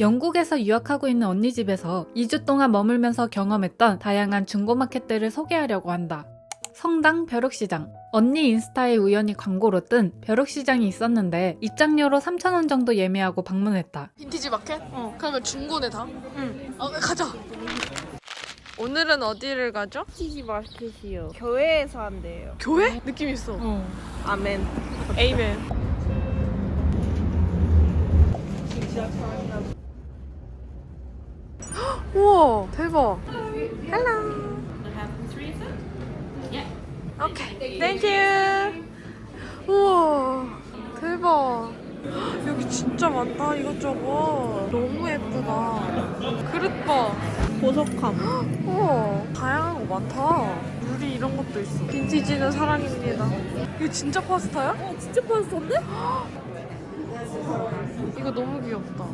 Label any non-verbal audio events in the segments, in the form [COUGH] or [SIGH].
영국에서 유학하고 있는 언니 집에서 2주 동안 머물면서 경험했던 다양한 중고마켓들을 소개하려고 한다. 성당 벼룩시장. 언니 인스타에 우연히 광고로 뜬 벼룩시장이 있었는데 입장료로 3,000원 정도 예매하고 방문했다. 빈티지 마켓? 어. 그러면 중고네 다? 응. 어, 가자. 오늘은 어디를 가죠? 치즈 마켓이요. 교회에서 한대요. 교회? 느낌 있어. 아멘. 에이멘. 우와, 대박. 헬로. 오케이. 땡큐. 우와, 대박. 여기 진짜 많다, 이것저것. 너무 예쁘다. 그릇 봐. 보석함. 우와, 다양한 거 많다. 물이 이런 것도 있어. 빈티지는 사랑입니다. 이거 진짜 파스타야? 어, 진짜 파스타인데? 이거 너무 귀엽다.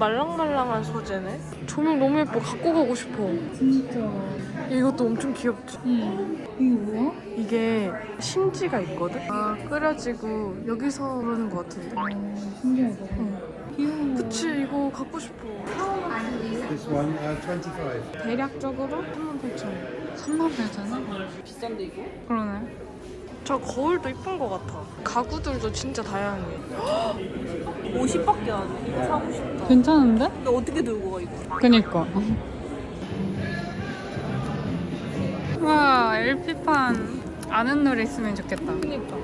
말랑말랑한 소재네. 조명 너무 예뻐. 갖고 가고 싶어. 진짜. 이것도 엄청 귀엽지. 응. 이거 뭐야? 이게 심지가 있거든? 아, 끓여지고 여기서 그러는 것 같은데. 신기하다. 귀여워. 그치, 이거 갖고 싶어. This one, uh, 25. 대략적으로 38,000원. 3만 8천 비싼데 이거? 그러네. 저 거울도 이쁜 것 같아. 가구들도 진짜 다양해. 50밖에 안 해. 이거 사고 싶다. 괜찮은데? 근데 어떻게 들고 가 이거? 그니까. [LAUGHS] 와, LP판 아는 노래 있으면 좋겠다. 그니까.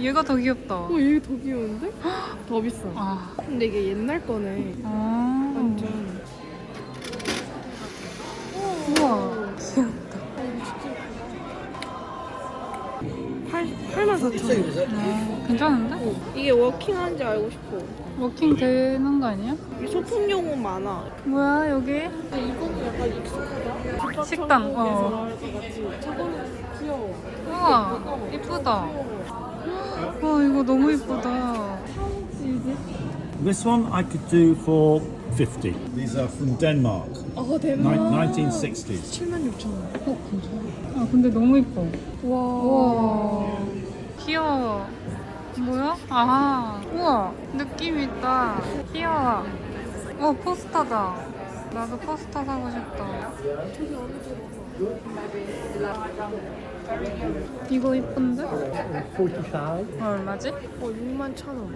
얘가 더 귀엽다. 어, 이게 더 귀여운데? [GASPS] 더 비싸. 아, 근데 이게 옛날 거네. 아. 완전. 우와. 귀엽다. 8, 8만 4천 원. 아, 괜찮은데? 이게 워킹한지 알고 싶어. 워킹 되는 거 아니야? 이 소품용은 많아. 뭐야, 여기? 근데 이거는 약간 익숙하다. 식당, 어. 저거는 귀여워. 우와, 이쁘다. 와, 이거 너무 이쁘다. This one I could do for 50. These are from Denmark, 아, 대박. ni- 1960s. 7만 6천 원. 어, 괜찮아. 아, 근데 너무 이뻐. 와. 귀여워. 뭐야? 아하. 우와. 느낌 있다. 귀여워. 어, 포스터다. 나도 포스터 사고 싶다. 이거 이쁜데? 어, 얼마지? 어, 6만 천 원.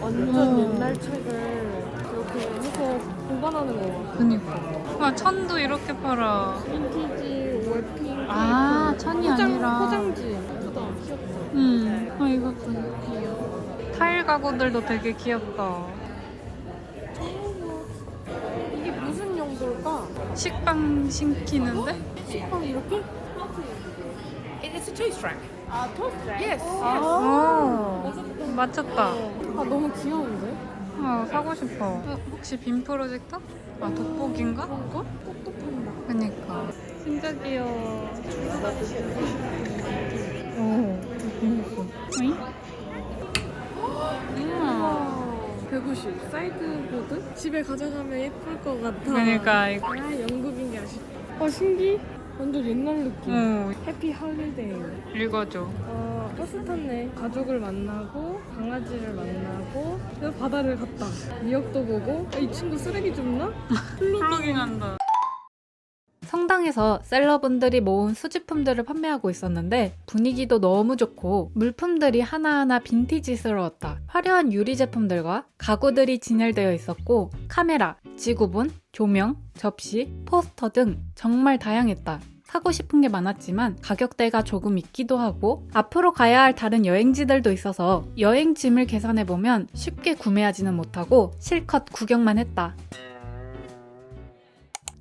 완전 옛날 책을 이렇게 해서 보관하는 거 같아. 그니까. 와, 천도 이렇게 팔아. 빈티지, 월핑. 아, 천이 아니라. 음, 아, 이것도 귀여워. 타일 가구들도 되게 귀엽다. 이게 무슨 용도일까? 식빵 심기는데? 식빵 이렇게? It's a toast rack. 아, toast rack? Yes. 아, 맞췄다. 아, 너무 귀여운데? 어, 사고 싶어. 어, 혹시 빔 프로젝터? 아, 돋보기인가? 그런가? 똑똑 판다. 그니까. 진짜 귀여워. 집에 가져가면 예쁠 것 같아. 그니까, 이거. 아, 영국인 게 아쉽다. 아, 신기? 완전 옛날 느낌. 오, 해피 헐리데이. 읽어줘. 어, 버스 탔네. 가족을 만나고, 강아지를 만나고, 그래서 바다를 갔다. 미역도 보고, 아, 이 친구 쓰레기 줍나? [LAUGHS] 플러깅 한다. 성당에서 셀러분들이 모은 수집품들을 판매하고 있었는데 분위기도 너무 좋고 물품들이 하나하나 빈티지스러웠다. 화려한 유리 제품들과 가구들이 진열되어 있었고 카메라, 지구본, 조명, 접시, 포스터 등 정말 다양했다. 사고 싶은 게 많았지만 가격대가 조금 있기도 하고 앞으로 가야 할 다른 여행지들도 있어서 여행 짐을 계산해보면 쉽게 구매하지는 못하고 실컷 구경만 했다.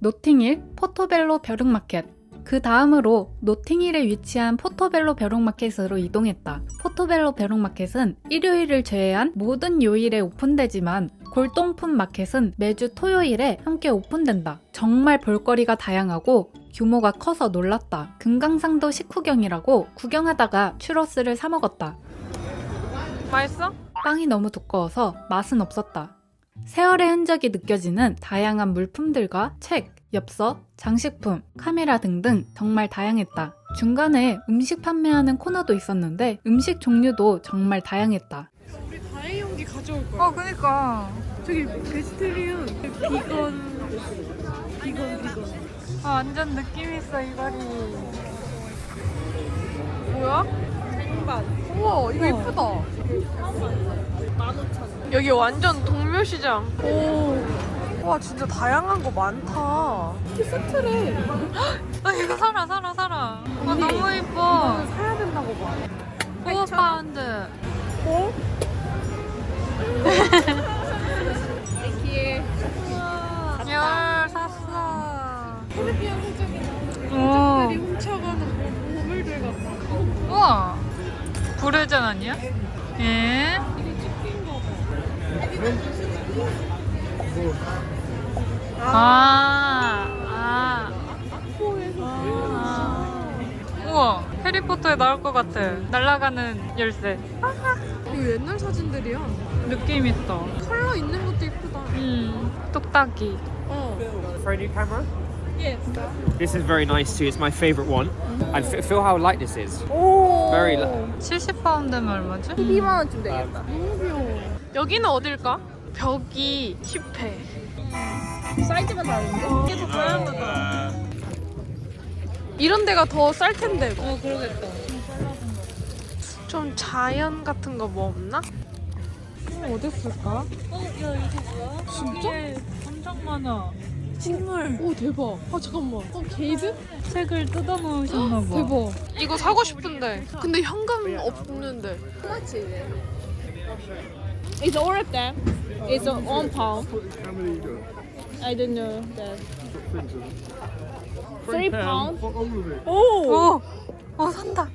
노팅힐 포토벨로 벼룩마켓. 그 다음으로 노팅힐에 위치한 포토벨로 벼룩마켓으로 이동했다. 포토벨로 벼룩마켓은 일요일을 제외한 모든 요일에 오픈되지만 골동품 마켓은 매주 토요일에 함께 오픈된다. 정말 볼거리가 다양하고 규모가 커서 놀랐다. 금강산도 식후경이라고 구경하다가 추러스를 사 먹었다. 맛있어? 빵이 너무 두꺼워서 맛은 없었다. 세월의 흔적이 느껴지는 다양한 물품들과 책, 엽서, 장식품, 카메라 등등 정말 다양했다. 중간에 음식 판매하는 코너도 있었는데 음식 종류도 정말 다양했다. 우리 다이용 여기 가져올 거야. 어, 그니까. 저기 베지테리언, 비건, 비건, 비건. 아, 완전 느낌 있어, 이 거리. 뭐야? 쟁반. 우와, 이거 이쁘다. 여기 완전 동묘시장. 오. 와, 진짜 다양한 거 많다. 이 세트래. 아, 이거 사라, 사라, 사라. 아, 너무 이뻐. 사야 된다고 봐. 5 파운드. 어? 열 샀어. 캐리비안 해적이나 오. 들이 훔쳐가는 보물들 같다. 우와. 구례전 아니야? 예. 해리포터에 나올 것 같아. 날아가는 열쇠. 이거 옛날 사진들이야. 느낌 있다. 컬러 있는 것도 이쁘다. 음, 뚝딱이. 어. for a new camera. Yes. This is very nice too. It's my favorite one. And f- feel how light this is. Very light. 70파운드면 얼마지? 12만 원쯤 되겠다. 너무 귀여워. 여기는 어딜까? 벽이 힙해. 사이즈가 다른데? 이게 더 다양하다. 이런 데가 더 쌀 텐데. 어, 그러겠다. 좀 자연 같은 거 뭐 없나? 어, 어디 있을까? 어, 야, 이거 뭐야? 진짜? 엄청 많아. 식물. 오 대박. 아 잠깐만. 어 게이드? 책을 뜯어 놓으셨나 봐. 대박. 이거 사고 싶은데. 근데 현금 없는데. It's all of them. It's a one pound. I don't know that. Three pound. 오! 어, 산다.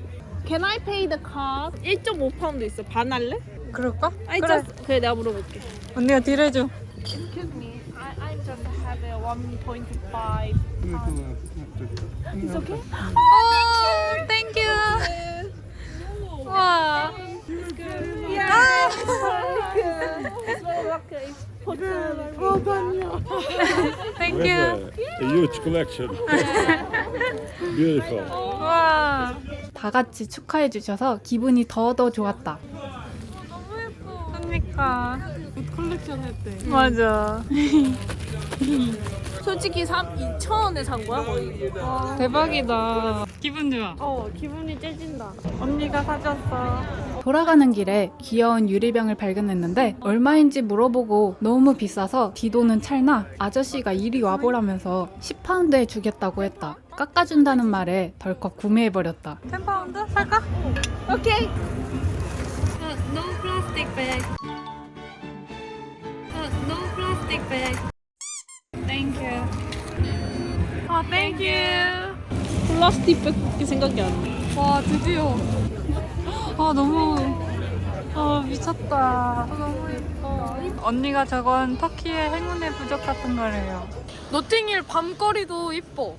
Can I pay the card? 1.5 파운드 있어. 반 할래? 그럴까? 아니, 그래. just- 그래 내가 물어볼게. 언니가 딜해줘. Excuse me. I I just have a 1.5. It's okay? 오, 땡큐. 와. It's very hotel. 땡큐. A huge collection. [LAUGHS] Beautiful. 와. 다 같이 축하해 주셔서 기분이 더더 좋았다. 너무 예뻐. 그러니까. 컬렉션 했대. 맞아. [LAUGHS] 솔직히 3 2,000원에 산 거야 거의. 대박이다. 기분 좋아. 어 기분이 째진다. 언니가 사줬어. 돌아가는 길에 귀여운 유리병을 발견했는데 얼마인지 물어보고 너무 비싸서 디도는 찰나 아저씨가 이리 와보라면서 10파운드에 주겠다고 했다. 깎아준다는 말에 덜컥 구매해버렸다. 10파운드? 살까? 오케이. no plastic bag. Uh, no plastic bag. Thank you. 아, 땡큐. 플라스틱밖에 생각이 안 나. 와 드디어. 아, 너무. 아, 미쳤다. 아, 너무 예뻐. 언니가 저건 터키의 행운의 부적 같은 거래요. 노팅힐 밤거리도 이뻐.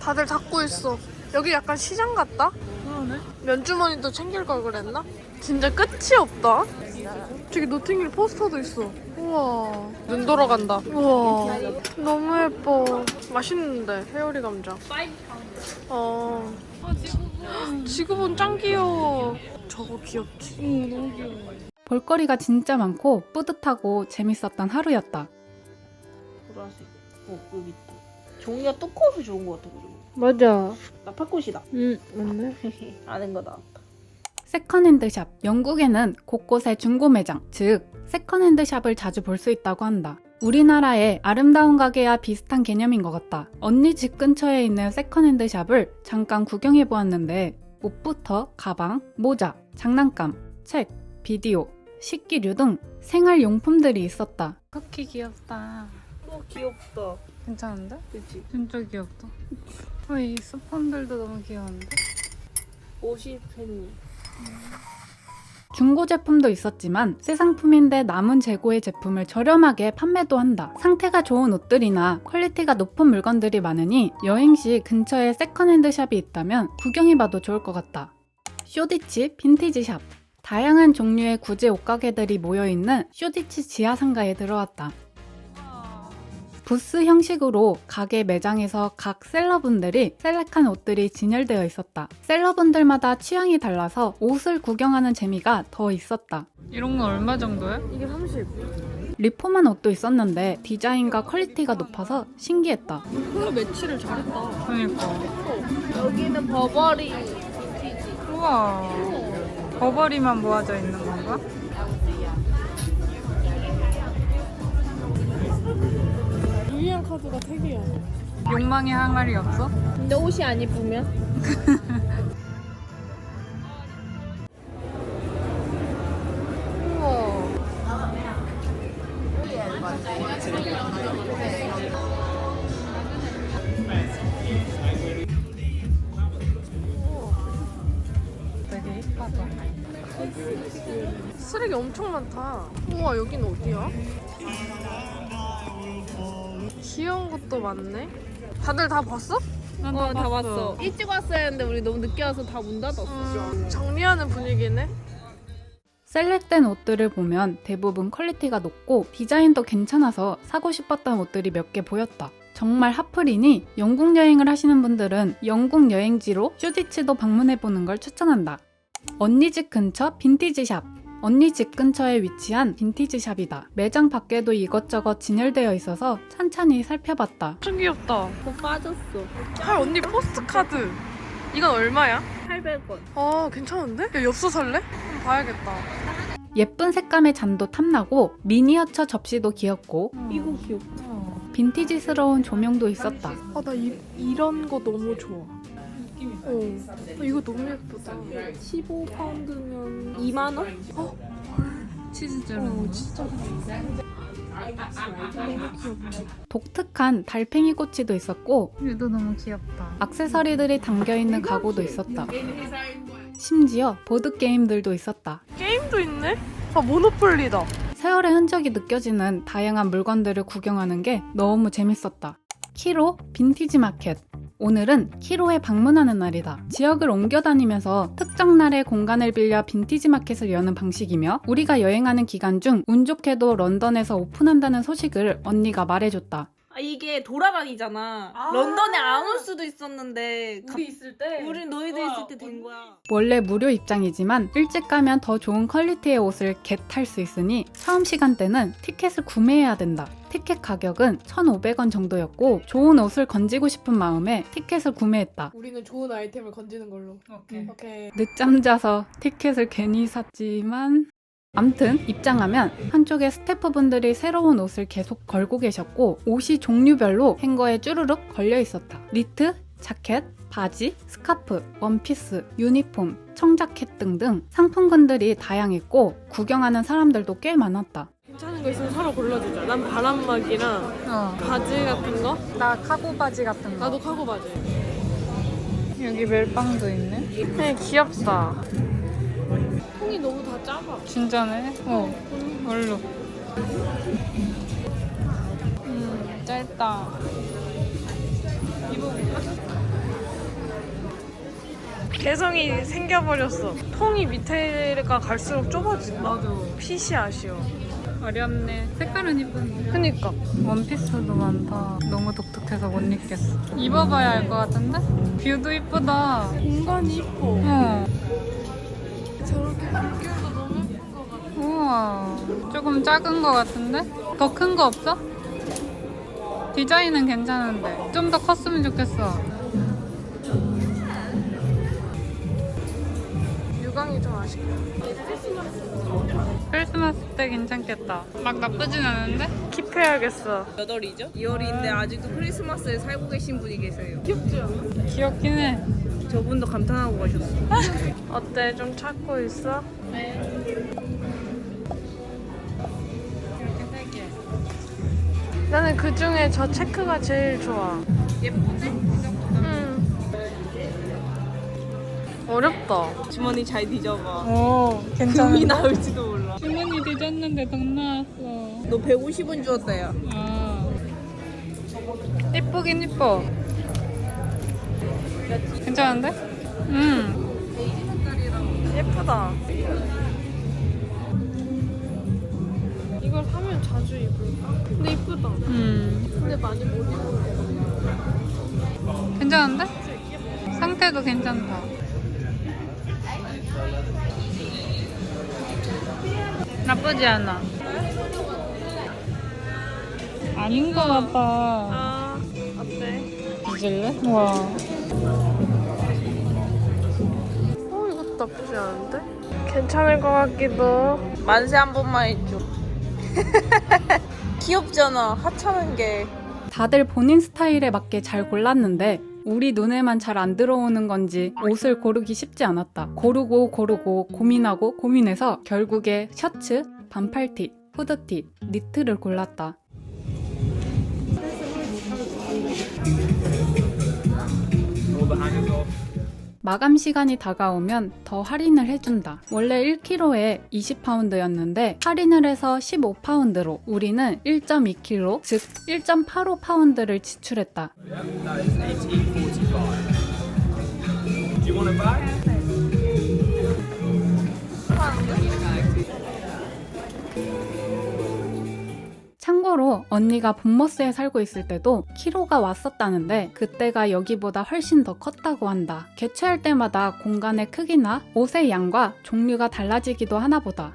다들 잡고 있어. 여기 약간 시장 같다? 그러네. 면주머니도 챙길 걸 그랬나? 진짜 끝이 없다. 저기 노팅힐 포스터도 있어. 우와. 눈 돌아간다. 우와. 너무 예뻐. 맛있는데, 회오리 감자. 어. 지 구본 짱 귀여워. 저거 귀엽지? 응, 너무 귀여워. 볼거리가 진짜 많고 뿌듯하고 재밌었던 하루였다. 보라색. 어 여기 있다. 종이가 두꺼워서 좋은 것 같아 그리고. 맞아. 나 팥꽃이다. 응, 맞네. [LAUGHS] 아는 거다. 세컨핸드 샵. 영국에는 곳곳에 중고 매장, 즉 세컨핸드 샵을 자주 볼 수 있다고 한다. 우리나라의 아름다운 가게와 비슷한 개념인 것 같다. 언니 집 근처에 있는 세컨핸드 샵을 잠깐 구경해 보았는데 옷부터 가방, 모자, 장난감, 책, 비디오, 식기류 등 생활 용품들이 있었다. 쿠키 귀엽다. 어 귀엽다. 괜찮은데? 그치? 진짜 귀엽다. 어, 이 스폰들도 너무 귀여운데? 50펜니. 중고 제품도 있었지만 새 상품인데 남은 재고의 제품을 저렴하게 판매도 한다. 상태가 좋은 옷들이나 퀄리티가 높은 물건들이 많으니 여행 시 근처에 세컨핸드 샵이 있다면 구경해 봐도 좋을 것 같다. 쇼디치 빈티지 샵. 다양한 종류의 구제 옷가게들이 모여있는 쇼디치 지하 상가에 들어왔다. 부스 형식으로 가게 매장에서 각 셀러분들이 셀렉한 옷들이 진열되어 있었다. 셀러분들마다 취향이 달라서 옷을 구경하는 재미가 더 있었다. 이런 건 얼마 정도야? 이게 30. 리폼한 옷도 있었는데 디자인과 퀄리티가 높아서 신기했다. 컬러 매치를 잘했다. 그러니까. 여기는 버버리. 우와. 버버리만 모아져 있는 건가? 3개야. 욕망의 항아리 없어? 근데 옷이 안. 되게 이쁘다. 쓰레기 엄청 많다. 우와, 여긴 어디야? 귀여운 것도 많네. 다들 다 봤어? 어, 다 봤어. 일찍 왔어야 했는데 우리 너무 늦게 와서 다 문 닫았어. 정리하는 분위기네. 셀렉된 옷들을 보면 대부분 퀄리티가 높고 디자인도 괜찮아서 사고 싶었던 옷들이 몇 개 보였다. 정말 핫플이니 영국 여행을 하시는 분들은 영국 여행지로 쇼디츠도 방문해보는 걸 추천한다. 언니 집 근처 빈티지 샵. 언니 집 근처에 위치한 빈티지 샵이다. 매장 밖에도 이것저것 진열되어 있어서 찬찬히 살펴봤다. 엄청 귀엽다. 더 빠졌어. 아, 언니 포스트카드. 이건 얼마야? 800원. 아, 괜찮은데? 야, 엽서 살래? 한번 봐야겠다. 예쁜 색감의 잔도 탐나고 미니어처 접시도 귀엽고 이거 귀엽다. 빈티지스러운 조명도 있었다. 아, 나 이, 이런 거 너무 좋아. 어. 아, 이거 너무 예쁘다. 15파운드면 2만 원? 치즈처럼. 어, 진짜. 독특한 달팽이 꼬치도 있었고 얘도 너무 귀엽다. 액세서리들이 담겨있는 가구도 있었다. 심지어 보드게임들도 있었다. 게임도 있네? 아, 모노폴리다. 세월의 흔적이 느껴지는 다양한 물건들을 구경하는 게 너무 재밌었다. 키로 빈티지 마켓. 오늘은 키로에 방문하는 날이다. 지역을 옮겨 다니면서 특정 날에 공간을 빌려 빈티지 마켓을 여는 방식이며 우리가 여행하는 기간 중 운 좋게도 런던에서 오픈한다는 소식을 언니가 말해줬다. 아, 이게 돌아다니잖아. 런던에 안 올 수도 있었는데. 우리 있을 때? 우리 너희들 있을 때 된 거야. 원래 무료 입장이지만 일찍 가면 더 좋은 퀄리티의 옷을 겟할 수 있으니 처음 시간대는 티켓을 구매해야 된다. 티켓 가격은 1,500원 정도였고 좋은 옷을 건지고 싶은 마음에 티켓을 구매했다. 우리는 좋은 아이템을 건지는 걸로. 오케이. 오케이. 늦잠 자서 티켓을 괜히 샀지만 암튼 입장하면 한쪽에 스태프분들이 새로운 옷을 계속 걸고 계셨고 옷이 종류별로 행거에 쭈르륵 걸려 있었다. 니트, 자켓, 바지, 스카프, 원피스, 유니폼, 청자켓 등등 상품군들이 다양했고 구경하는 사람들도 꽤 많았다. 괜찮은 거 있으면 서로 골라주자. 난 바람막이랑 어, 바지 같은 거. 나 카고 바지 같은 거. 나도 카고 바지. 여기 멜빵도 있네. 네, 귀엽다. 통이 너무 다 작아. 진짜네. 어, 얼로. 음, 짧다. 개성이 생겨버렸어. 통이 밑에가 갈수록 좁아진다. 맞아. 핏이 아쉬워. 어렵네. 색깔은 이쁜데. 그니까. 원피스도 많다. 너무 독특해서 못 입겠어. 입어봐야 알 것 같은데? 뷰도 이쁘다. 공간이 이뻐. 어. 저렇게 물결도 너무 예쁜 것 같아. 우와. 조금 작은 것 같은데? 더 큰 거 없어? 디자인은 괜찮은데. 좀 더 컸으면 좋겠어. 유광이 좀 아쉽다. 크리스마스 때 괜찮겠다. 막 나쁘진 않은데? 킵해야겠어. 몇 월이죠? 2월인데 아직도 크리스마스에 살고 계신 분이 계세요. 않아? 귀엽긴 해. 저분도 감탄하고 가셨어. [LAUGHS] 어때? 좀 찾고 있어? 나는 그 중에 저 체크가 제일 좋아. 예쁜데? 응. 어렵다. 주머니 잘 뒤져봐. 오, 금이 괜찮은데? 나올지도 몰라. 주머니 뒤졌는데 돈 나왔어. 너 150원 주었다, 야. 아. 이쁘긴 이뻐. 괜찮은데? 음. 예쁘다. 이걸 사면 잘 자주 입을까? 근데 이쁘다. 음. 근데 많이 못 입어. 괜찮은데? 상태도 괜찮다. 나쁘지 않아. 아닌 것 같아. 아, 어때? 뒤질래? 와. 어, 이것도 나쁘지 않은데? 괜찮을 것 같기도. 만세 한 번만 해줘. [LAUGHS] 귀엽잖아. 하찮은 게. 다들 본인 스타일에 맞게 잘 골랐는데 우리 눈에만 잘 안 들어오는 건지 옷을 고르기 쉽지 않았다. 고르고 고르고 고민하고 고민해서 결국에 셔츠, 반팔티, 후드티, 니트를 골랐다. 마감 시간이 다가오면 더 할인을 해준다. 원래 1kg에 20파운드였는데 할인을 해서 15파운드로 우리는 1.2kg, 즉 1.85파운드를 지출했다. That 참고로 언니가 본머스에 살고 있을 때도 키로가 왔었다는데 그때가 여기보다 훨씬 더 컸다고 한다. 개최할 때마다 공간의 크기나 옷의 양과 종류가 달라지기도 하나 보다.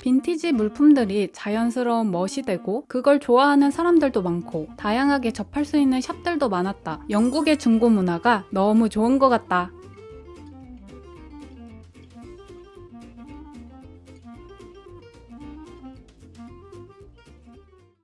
빈티지 물품들이 자연스러운 멋이 되고 그걸 좋아하는 사람들도 많고 다양하게 접할 수 있는 샵들도 많았다. 영국의 중고 문화가 너무 좋은 것 같다.